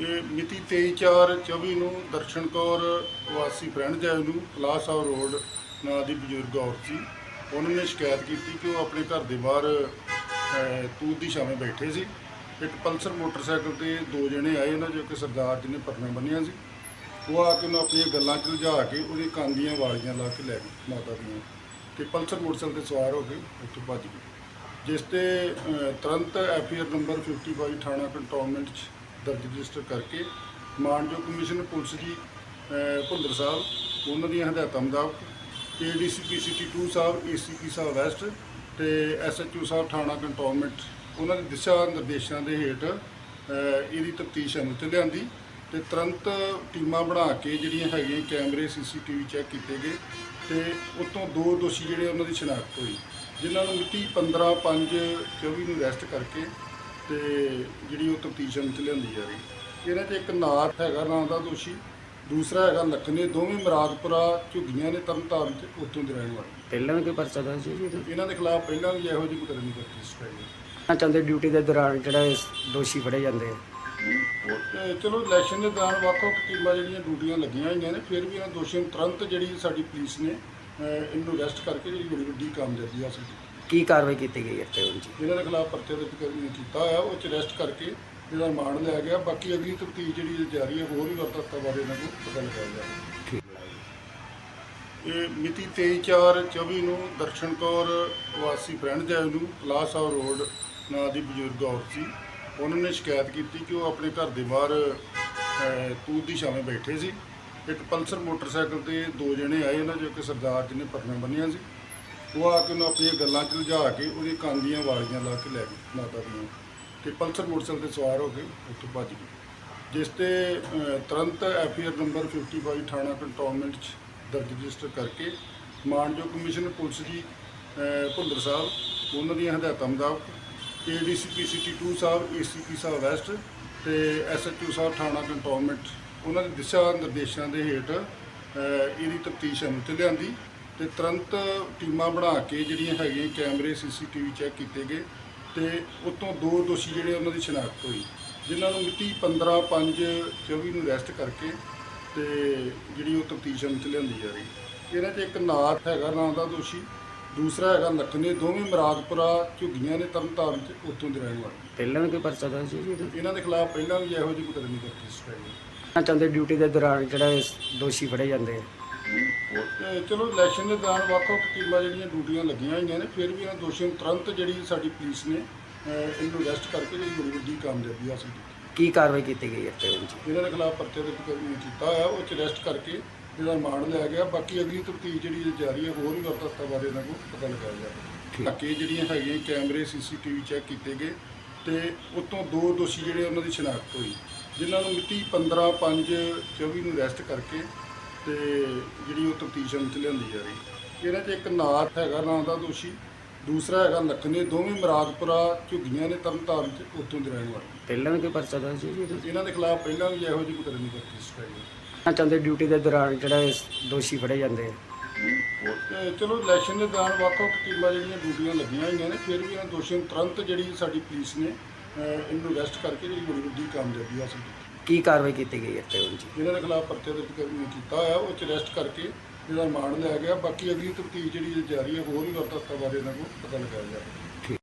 ਇਹ ਮਿਤੀ 23/4/24 ਨੂੰ ਦਰਸ਼ਨ ਕੌਰ ਵਾਸੀ ਫਰੈਂਡ ਜੈਵ ਨੂੰ ਪਲਾਸ ਆਫ ਰੋਡ ਨਾਂ ਦੀ ਬਜ਼ੁਰਗ ਔਰਤ ਸੀ। ਉਹਨਾਂ ਨੇ ਸ਼ਿਕਾਇਤ ਕੀਤੀ ਕਿ ਉਹ ਆਪਣੇ ਘਰ ਦੇ ਬਾਹਰ ਤੂਤ ਦੀ ਛਾਵੇਂ ਬੈਠੇ ਸੀ। ਇੱਕ ਪਲਸਰ ਮੋਟਰਸਾਈਕਲ ਤੇ ਦੋ ਜਣੇ ਆਏ ਉਹਨਾਂ ਜੋ ਕਿ ਸਰਦਾਰ ਜੀ ਨੇ ਪਰਨਾ ਬੰਨਿਆ ਸੀ। ਉਹ ਆ ਕੇ ਉਹਨੂੰ ਆਪਣੀਆਂ ਗੱਲਾਂ 'ਚ ਉਲਝਾ ਕੇ ਉਹਦੇ ਕੰਨ ਦੀਆਂ ਵਾਲੀਆਂ ਲਾ ਕੇ ਲੈ ਗਏ ਮਾਤਾ ਦੀਆਂ। ਤੇ ਪਲਸਰ ਮੋਟਰਸਾਈਕਲ ਤੇ ਸਵਾਰ ਹੋ ਕੇ ਉੱਥੋਂ ਭੱਜ ਗਏ। ਜਿਸ ਤੇ ਅਹ, ਤੁਰੰਤ ਐਫਆਈਆਰ ਨੰਬਰ 55 ਥਾਣਾ ਕੰਟੋਨਮੈਂਟ 'ਚ ਦਰਜ ਰਜਿਸਟਰ ਕਰਕੇ ਮਾਨਯੋਗ ਕਮਿਸ਼ਨ ਪੁਲਿਸ ਜੀ ਭੁੰਦਰ ਸਾਹਿਬ, ਉਹਨਾਂ ਦੀਆਂ ਹਦਾਇਤਾਂ ਮੁਤਾਬਕ ਏਡੀਸੀਪੀ ਸਿਟੀ 2 ਸਾਹਿਬ, ਏਸੀਪੀ ਸਾਹਿਬ ਵੈਸਟ ਤੇ ਐਸਐਚਓ ਸਾਹਿਬ ਥਾਣਾ ਕੰਟੋਨਮੈਂਟ, ਉਹਨਾਂ ਦੇ ਦਿਸ਼ਾ ਨਿਰਦੇਸ਼ਾਂ ਦੇ ਹੇਠ ਇਹਦੀ ਤਫਤੀਸ਼ ਅਮਲ 'ਤੇ ਲਿਆਂਦੀ ਤੇ ਤੁਰੰਤ ਟੀਮਾਂ ਬਣਾ ਕੇ ਜਿਹੜੀਆਂ ਹੈਗੀਆਂ ਕੈਮਰੇ, ਸੀਸੀਟੀਵੀ ਚੈੱਕ ਕੀਤੇ ਗਏ ਤੇ ਉਤੋਂ ਦੋ ਦੋਸ਼ੀ ਜਿਹੜੇ ਉਹਨਾਂ ਦੀ ਸ਼ਨਾਖਤ ਹੋਈ, ਜਿਨ੍ਹਾਂ ਨੂੰ ਮਿਤੀ 15 5 24 ਨੂੰ ਅਰੈਸਟ ਕਰਕੇ ਤੇ ਜਿਹੜੀ ਉਹ ਤਫਤੀਸ਼ ਅਮਲ 'ਚ ਲਿਆਂਦੀ ਜਾ ਰਹੀ। ਇਹਨਾਂ 'ਚ ਇੱਕ ਨਾਥ ਹੈਗਾ ਨਾਂ ਦਾ ਦੋਸ਼ੀ। ਦੂਸਰਾ ਹੈਗਾ ਲਖਨੇ ਦੋਵੇਂ ਮਰਾਦਪੁਰਾ ਝੁੱਗੀਆਂ ਨੇ ਤਰਨਤਾਰਨ ਤੇ ਉੱਥੋਂ ਦੇ ਰਹਿਣ ਵਾਲੇ। ਪਹਿਲਾਂ ਵੀ ਕੋਈ ਪਰਚਾ ਦਰਜ ਸੀ ਜੀ ਇਹਦਾ? ਇਹਨਾਂ ਦੇ ਖਿਲਾਫ ਪਹਿਲਾਂ ਵੀ ਇਹੋ ਜਿਹੀ ਮੁਕੱਦਮੇ ਦਰਜ ਸੀ ਨਾ। ਚੰਦੇ ਡਿਊਟੀ ਦੇ ਦੌਰਾਨ ਜਿਹੜਾ ਇਸ ਦੋਸ਼ੀ ਫੜੇ ਜਾਂਦੇ ਆ। ਉਹ ਚਲੋ ਇਲੈਕਸ਼ਨ ਦੇ ਦੌਰਾਨ ਵੱਖ-ਵੱਖ ਟੀਮਾਂ ਜਿਹੜੀਆਂ ਡਿਊਟੀਆਂ ਲੱਗੀਆਂ ਹੋਈਆਂ ਨੇ ਫਿਰ ਵੀ ਇਹਨਾਂ ਦੋਸ਼ੀਆਂ ਨੂੰ ਤੁਰੰਤ ਜਿਹੜੀ ਸਾਡੀ ਪੁਲਿਸ ਨੇ ਅਹ, ਇਹਨੂੰ ਅਰੈਸਟ ਕਰਕੇ ਜਿਹੜੀ ਬੜੀ ਵੱਡੀ ਕਾਮਯਾਬੀ ਹਾਸਲ ਕੀਤੀ। ਕੀ ਕਾਰਵਾਈ ਕੀਤੀ ਗਈ ਇੱਥੇ ਹੁਣ ਜੀ? ਇਹਨਾਂ ਦੇ ਖਿਲਾਫ ਪਰਚਾ ਦਰਜ ਕਰ- ਕੀਤਾ ਹੋਇਆ ਉਹ ਚ ਅਰੈਸਟ ਕਰਕੇ ਇਹਦਾ ਰਿਮਾਂਡ ਲਿਆ ਗਿਆ। ਬਾਕੀ ਅਗਲੀ ਤਫਤੀਸ਼ ਜਿਹੜੀ ਜਾਰੀ ਹੈ ਹੋਰ ਵੀ ਵਰਤਾਂ ਬਾਰੇ ਇਹਨਾਂ ਨੂੰ ਪਤਾ ਲਗਾਇਆ ਜਾਏਗਾ ਠੀਕ। ਇਹ ਮਿਤੀ 23/4/24 ਨੂੰ ਦਰਸ਼ਨ ਕੌਰ ਵਾਸੀ ਫਰੈਂਡ ਜੈਵ ਨੂੰ ਪਲਾਸ ਆਫ ਰੋਡ ਨਾਂ ਦੀ ਬਜ਼ੁਰਗ ਔਰਤ ਸੀ। ਉਹਨਾਂ ਨੇ ਸ਼ਿਕਾਇਤ ਕੀਤੀ ਕਿ ਉਹ ਆਪਣੇ ਘਰ ਦੇ ਬਾਹਰ ਅਹ, ਤੂਤ ਦੀ ਛਾਵੇਂ ਬੈਠੇ ਸੀ। ਇੱਕ ਪਲਸਰ ਮੋਟਰਸਾਈਕਲ ਤੇ ਦੋ ਜਣੇ ਆਏ ਉਹਨਾਂ ਜੋ ਕਿ ਸਰਦਾਰ ਜੀ ਨੇ ਪਰਨਾ ਬੰਨਿਆ ਸੀ। ਉਹ ਆ ਕੇ ਉਹਨੂੰ ਆਪਣੀਆਂ ਗੱਲਾਂ 'ਚ ਉਲਝਾ ਕੇ ਉਹਦੇ ਕੰਨ ਦੀਆਂ ਵਾਲੀਆਂ ਲਾ ਕੇ ਲੈ ਗਏ ਮਾਤਾ ਦੀਆਂ ਤੇ ਪਲਸਰ ਮੋਟਰਸਾਈਕਲ ਤੇ ਸਵਾਰ ਹੋ ਕੇ ਉੱਥੋਂ ਭੱਜ ਗਈ। ਜਿਸ ਤੇ ਅਹ, ਤੁਰੰਤ ਐਫਆਈਆਰ ਨੰਬਰ 55 ਥਾਣਾ ਕੰਟੋਨਮੈਂਟ 'ਚ ਦਰਜ ਰਜਿਸਟਰ ਕਰਕੇ ਮਾਨਯੋਗ ਕਮਿਸ਼ਨ ਪੁਲਿਸ ਦੀ ਅਹ, ਭੁੱਲਰ ਸਾਹਿਬ ਉਹਨਾਂ ਦੀਆਂ ਹਦਾਇਤਾਂ ਮੁਤਾਬਕ ਏਡੀਸੀਪੀ ਸਿਟੀ 2 ਸਾਹਿਬ ਏਸੀਪੀ ਸਾਹਿਬ ਵੈਸਟ ਤੇ ਐਸਐਚਓ ਸਾਹਿਬ ਥਾਣਾ ਕੰਟੋਨਮੈਂਟ ਉਹਨਾਂ ਦੇ ਦਿਸ਼ਾ ਨਿਰਦੇਸ਼ਾਂ ਦੇ ਹੇਠ ਅਹ, ਇਹਦੀ ਤਫਤੀਸ਼ ਅਮਲ 'ਚ ਲਿਆਂਦੀ। ਤੇ ਤੁਰੰਤ ਟੀਮਾਂ ਬਣਾ ਕੇ ਜਿਹੜੀਆਂ ਹੈਗੀਆਂ ਕੈਮਰੇ ਸੀਸੀਟੀਵੀ ਚੈੱਕ ਕੀਤੇ ਗਏ ਤੇ ਉਤੋਂ ਦੋ ਦੋਸ਼ੀ ਜਿਹੜੇ ਉਹਨਾਂ ਦੀ ਸ਼ਨਾਖਤ ਹੋਈ ਜਿਨ੍ਹਾਂ ਨੂੰ ਮਿਤੀ 15 5 24 ਨੂੰ ਅਰੈਸਟ ਕਰਕੇ ਤੇ ਜਿਹੜੀ ਉਹ ਤਫਤੀਸ਼ ਅਮਲ 'ਚ ਲਿਆਂਦੀ ਜਾ ਰਹੀ। ਇਹਨਾਂ 'ਚ ਇੱਕ ਨਾਥ ਹੈਗਾ ਨਾਂ ਦਾ ਦੋਸ਼ੀ ਦੂਸਰਾ ਹੈਗਾ ਲਖਨੇ ਦੋਵੇਂ ਮਰਾਦਪੁਰਾ ਝੁੱਗੀਆਂ ਨੇ ਤਰਨਤਾਰਨ ਤੇ ਉੱਥੋਂ ਦੇ ਰਹਿਣ ਵਾਲੇ। ਪਹਿਲਾਂ ਵੀ ਕੋਈ ਪਰਚਾ ਦਰਜ ਸੀ ਜੀ? ਇਹਨਾਂ ਦੇ ਖਿਲਾਫ ਪਹਿਲਾਂ ਵੀ ਇਹੋ ਜਿਹੀ ਮੁਕੱਦਮੇ ਦਰਜ ਸੀ। ਚੰਦੇ ਡਿਊਟੀ ਦੇ ਦੌਰਾਨ ਜਿਹੜਾ ਦੋਸ਼ੀ ਫੜੇ ਜਾਂਦੇ ਆ। ਤੇ ਚਲੋ ਇਲੈਕਸ਼ਨ ਦੇ ਦੌਰਾਨ ਵੱਖ-ਵੱਖ ਟੀਮਾਂ ਜਿਹੜੀਆਂ ਡਿਊਟੀਆਂ ਲੱਗੀਆਂ ਹੋਈਆਂ ਨੇ ਫਿਰ ਵੀ ਇਹਨਾਂ ਦੋਸ਼ੀਆਂ ਨੂੰ ਤੁਰੰਤ ਜਿਹੜੀ ਸਾਡੀ ਪੁਲਿਸ ਨੇ ਅਹ, ਇਹਨੂੰ ਅਰੈਸਟ ਕਰਕੇ ਜਿਹੜੀ ਬੜੀ ਵੱਡੀ ਕਾਮਯਾਬੀ ਹਾਸਲ ਕੀਤੀ। ਕੀ ਕਾਰਵਾਈ ਕੀਤੀ ਗਈ ਇੱਥੇ ਹੁਣ ਜੀ? ਇਹਨਾਂ ਦੇ ਖਿਲਾਫ ਪਰਚਾ ਦਰਜ ਕਰ- ਕੀਤਾ ਹੋਇਆ ਉਹ ਚ ਅਰੈਸਟ ਕਰਕੇ ਇਹਦਾ ਰਿਮਾਂਡ ਲਿਆ ਗਿਆ। ਬਾਕੀ ਅਗਲੀ ਤਫਤੀਸ਼ ਜਿਹੜੀ ਹੈ ਜਾਰੀ ਹੈ ਹੋਰ ਵੀ ਵਰਤਾਂ ਬਾਰੇ ਇਹਨਾਂ ਨੂੰ ਪਤਾ ਲਗਾਇਆ ਜਾਏਗਾ ਠੀਕ। ਬਾਕੀ ਜਿਹੜੀਆਂ ਹੈਗੀਆਂ ਕੈਮਰੇ ਸੀਸੀਟੀਵੀ ਚੈੱਕ ਕੀਤੇ ਗਏ ਤੇ ਉਤੋਂ ਦੋ ਦੋਸ਼ੀ ਜਿਹੜੇ ਉਹਨਾਂ ਦੀ ਸ਼ਨਾਖਤ ਹੋਈ ਜਿਨ੍ਹਾਂ ਨੂੰ ਮਿਤੀ 15 5 24 ਨੂੰ ਅਰੈਸਟ ਕਰਕੇ ਤੇ ਜਿਹੜੀ ਉਹ ਤਫਤੀਸ਼ 'ਚ ਲਿਆਂਦੀ ਜਾ ਰਹੀ। ਇਹਨਾਂ 'ਚ ਇੱਕ ਨਾਥ ਹੈਗਾ ਨਾਂ ਦਾ ਦੋਸ਼ੀ। ਦੂਸਰਾ ਹੈਗਾ ਲਖਨੇ ਦੋਵੇਂ ਮਰਾਦਪੁਰਾ ਝੁੱਗੀਆਂ ਨੇ ਤਰਨਤਾਰਨ ਤੇ ਉੱਥੋਂ ਦੇ ਰਹਿਣ ਵਾਲੇ। ਪਹਿਲਾਂ ਵੀ ਕੋਈ ਪਰਚਾ ਦਰਜ ਸੀ ਜੀ ਇਹਦਾ? ਇਹਨਾਂ ਦੇ ਖਿਲਾਫ ਪਹਿਲਾਂ ਵੀ ਇਹੋ ਜਿਹੀ ਮੁਕੱਦਮੇ ਦਰਜ ਸੀ ਨਾ ਚੰਦੇ ਡਿਊਟੀ ਦੇ ਦੌਰਾਨ ਜਿਹੜਾ ਇਸ ਦੋਸ਼ੀ ਫੜੇ ਜਾਂਦੇ ਆ। ਉਹ ਤੇ ਚਲੋ ਇਲੈਕਸ਼ਨ ਦੇ ਦੌਰਾਨ ਵੱਖ-ਵੱਖ ਟੀਮਾਂ ਜਿਹੜੀਆਂ ਡਿਊਟੀਆਂ ਲੱਗੀਆਂ ਹੋਈਆਂ ਨੇ ਫਿਰ ਵੀ ਇਹਨਾਂ ਦੋਸ਼ੀਆਂ ਨੂੰ ਤੁਰੰਤ ਜਿਹੜੀ ਸਾਡੀ ਪੁਲਿਸ ਨੇ ਅਹ, ਇਹਨੂੰ ਅਰੈਸਟ ਕਰਕੇ ਜਿਹੜੀ ਬੜੀ ਵੱਡੀ ਕਾਮਯਾਬੀ ਹਾਸਲ ਕੀਤੀ। ਕੀ ਕਾਰਵਾਈ ਕੀਤੀ ਗਈ ਇੱਥੇ ਹੁਣ ਜੀ? ਇਹਨਾਂ ਦੇ ਖਿਲਾਫ ਪਰਚਾ ਦਰਜ ਕੀਤਾ ਹੋਇਆ, ਉਹ ਚ ਅਰੈਸਟ ਕਰਕੇ ਇਹਦਾ ਰਿਮਾਂਡ ਲਿਆ ਗਿਆ। ਬਾਕੀ ਅਗਲੀ ਤਫਤੀਸ਼ ਜਿਹੜੀ ਜਾਰੀ ਹੈ, ਹੋਰ ਵੀ ਵਰਤਾਂ ਬਾਰੇ ਇਹਨਾਂ ਨੂੰ ਪਤਾ ਲਗਾਇਆ ਜਾਏਗਾ